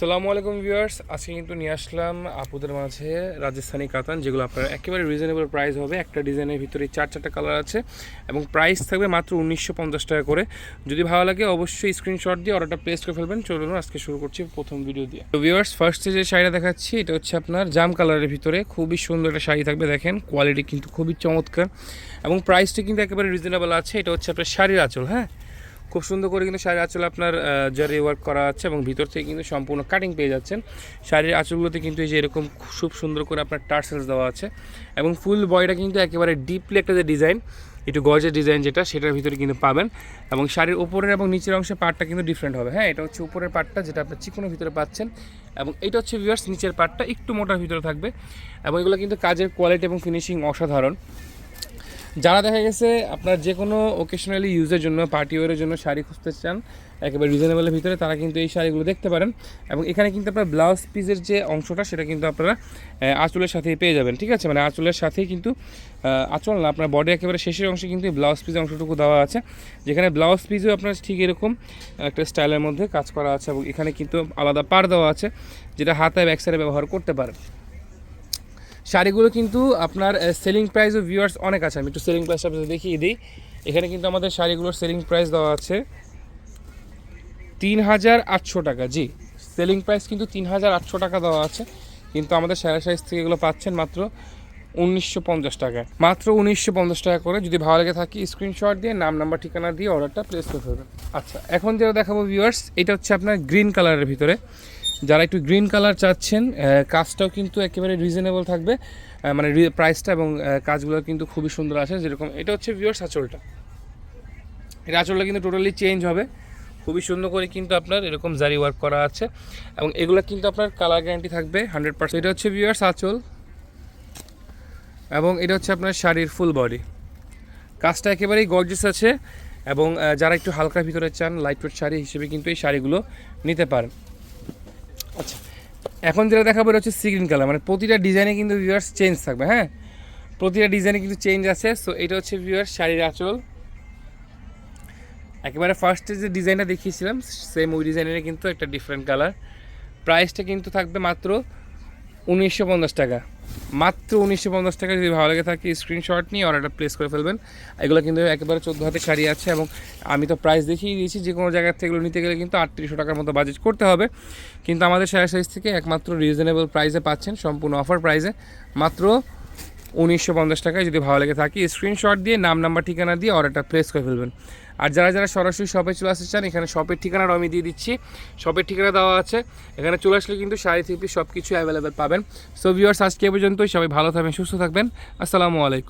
আসসালামু আলাইকুম ভিউয়ার্স, আজকে কিন্তু নিয়ে আসলাম আপুদের মাঝে রাজস্থানি কাতান, যেগুলো আপনার একেবারে রিজনেবল প্রাইস হবে। একটা ডিজাইনের ভিতরে চার, চারটা কালার আছে এবং প্রাইস থাকবে মাত্র উনিশশো পঞ্চাশ টাকা করে। যদি ভালো লাগে অবশ্যই স্ক্রিনশট দিয়ে অর্ডারটা প্লেস করে ফেলবেন। চলুন আজকে শুরু করছি প্রথম ভিডিও দিয়ে। তো ভিউয়ার্স ফার্স্টে যে শাড়িটা দেখাচ্ছি, এটা হচ্ছে আপনার জাম কালারের ভিতরে। খুবই সুন্দর একটা শাড়ি থাকবে, দেখেন। কোয়ালিটি কিন্তু খুবই চমৎকার এবং প্রাইসটা কিন্তু একেবারে রিজনেবল আছে। এটা হচ্ছে আপনার শাড়ির আঁচল হ্যাঁ? খুব সুন্দর করে কিন্তু শাড়ির আঁচল আপনার জারি ওয়ার্ক করা আছে এবং ভিতর থেকে কিন্তু সম্পূর্ণ কাটিং পেয়ে যাচ্ছেন। শাড়ির আঁচলগুলোতে কিন্তু এই যে এরকম খুব সুন্দর করে আপনার টার্সেলস দেওয়া আছে এবং ফুল বয়টা কিন্তু একেবারে ডিপলি একটা যে ডিজাইন একটু গজের ডিজাইন যেটা, সেটার ভিতরে কিন্তু পাবেন এবং শাড়ির উপরের এবং নিচের অংশে পার্টটা কিন্তু ডিফারেন্ট হবে। হ্যাঁ এটা হচ্ছে উপরের পার্টটা যেটা আপনার চিকনের ভিতরে পাচ্ছেন এবং এটা হচ্ছে ভিউয়ার্স নিচের পার্টটা একটু মোটার ভিতরে থাকবে এবং এগুলো কিন্তু কাজের কোয়ালিটি এবং ফিনিশিং অসাধারণ। যারা দেখা গেছে আপনার যে কোনো ওকেশনালি ইউজের জন্য পার্টি ওয়ারের জন্য শাড়ি খুঁজতে চান, একেবারে রিজনেবলের ভিতরে, তারা কিন্তু এই শাড়িগুলো দেখতে পারেন। এবং এখানে কিন্তু আপনার ব্লাউজ পিসের যে অংশটা, সেটা কিন্তু আপনারা আঁচলের সাথেই পেয়ে যাবেন, ঠিক আছে? মানে আঁচলের সাথেই কিন্তু আঁচল না, আপনার বডি একেবারে শেষের অংশে কিন্তু ব্লাউজ পিস অংশটুকু দেওয়া আছে। যেখানে ব্লাউজ পিসও আপনার ঠিক এরকম একটা স্টাইলের মধ্যে কাজ করা আছে এবং এখানে কিন্তু আলাদা পার দেওয়া আছে, যেটা হাতে ব্যাক সাইডে ব্যবহার করতে পারেন। শাড়িগুলো কিন্তু আপনার সেলিং প্রাইস ও ভিউয়ার্স অনেক আছে। আমি একটু সেলিং প্রাইসটা আপনাদের দেখিয়ে দিই। এখানে কিন্তু আমাদের শাড়িগুলোর সেলিং প্রাইস দেওয়া আছে। তিন হাজার আটশো টাকা, জি। সেলিং প্রাইস কিন্তু তিন হাজার আটশো টাকা দেওয়া আছে। কিন্তু আমাদের সারা সাইজ থেকে এগুলো পাচ্ছেন মাত্র উনিশশো পঞ্চাশ টাকা মাত্র উনিশশো পঞ্চাশ টাকা করে যদি ভালো লেগে থাকে স্ক্রিনশট দিয়ে, নাম নাম্বার ঠিকানা দিয়ে অর্ডারটা প্লেস করে ফেলবেন আচ্ছা এখন যেটা দেখাবো ভিউয়ার্স এটা হচ্ছে আপনার গ্রিন কালারের ভিতরে। যারা একটু গ্রিন কালার চাচ্ছেন কাজটাও কিন্তু একেবারে রিজনেবল থাকবে। মানে প্রাইসটা এবং কাজগুলো কিন্তু খুবই সুন্দর আছে যেরকম এটা হচ্ছে ভিউয়ার্স আঁচলটা। এটা আঁচলটা কিন্তু টোটালি চেঞ্জ হবে। খুবই সুন্দর করে কিন্তু আপনার এরকম জারি ওয়ার্ক করা আছে এবং এগুলো কিন্তু আপনার কালার গ্যারান্টি থাকবে হান্ড্রেড পার্সেন্ট এটা হচ্ছে ভিউয়ার্স আঁচল এবং এটা হচ্ছে আপনার শাড়ির ফুল বডি কাজটা একেবারেই গর্জিয়াস আছে এবং যারা একটু হালকা ভিতরে চান লাইট ওয়েট শাড়ি হিসেবে কিন্তু এই শাড়িগুলো নিতে পারেন। আচ্ছা এখন যেটা দেখাবো এটা হচ্ছে সিগ্রিন কালার মানে প্রতিটা ডিজাইনে কিন্তু ভিউয়ার্স চেঞ্জ থাকবে হ্যাঁ? প্রতিটা ডিজাইনে কিন্তু চেঞ্জ আছে সো এটা হচ্ছে ভিউয়ার্স শাড়ির আঁচল। একেবারে ফার্স্টে যে ডিজাইনটা দেখিয়েছিলাম সেম ওই ডিজাইনের কিন্তু একটা ডিফারেন্ট কালার প্রাইসটা কিন্তু থাকবে মাত্র উনিশশো পঞ্চাশ টাকা। মাত্র উনিশশো পঞ্চাশ টাকা যদি ভালো লাগে থাকে স্ক্রিনশট নিয়ে অর্ডারটা প্লেস করে ফেলবেন। এগুলো কিন্তু একেবারে চোদ্দ হাতে শাড়ি আছে এবং আমি তো প্রাইস দেখিয়ে দিয়েছি যে কোনো জায়গার থেকে নিতে গেলে কিন্তু আটত্রিশশো টাকার মতো বাজেট করতে হবে। কিন্তু আমাদের সারা সাইজ থেকে একমাত্র রিজনেবল প্রাইসে পাচ্ছেন, সম্পূর্ণ অফার প্রাইসে মাত্র উনিশশো পঞ্চাশ টাকায় যদি ভালো লেগে থাকে স্ক্রিনশট দিয়ে, নাম নাম্বার ঠিকানা দিয়ে অর্ডারটা প্লেস করে ফেলবেন। আর যারা যারা সরাসরি শপে চলে আসতে চান, এখানে শপের ঠিকানাটা আমি দিয়ে দিচ্ছি। শপের ঠিকানা দেওয়া আছে। এখানে চলে আসলে কিন্তু শাড়ি থেকে সব কিছু অ্যাভেলেবেল পাবেন। সো ভিউয়ার্স আজকে পর্যন্তই। সবাই ভালো থাকবেন, সুস্থ থাকবেন। আসসালামু আলাইকুম।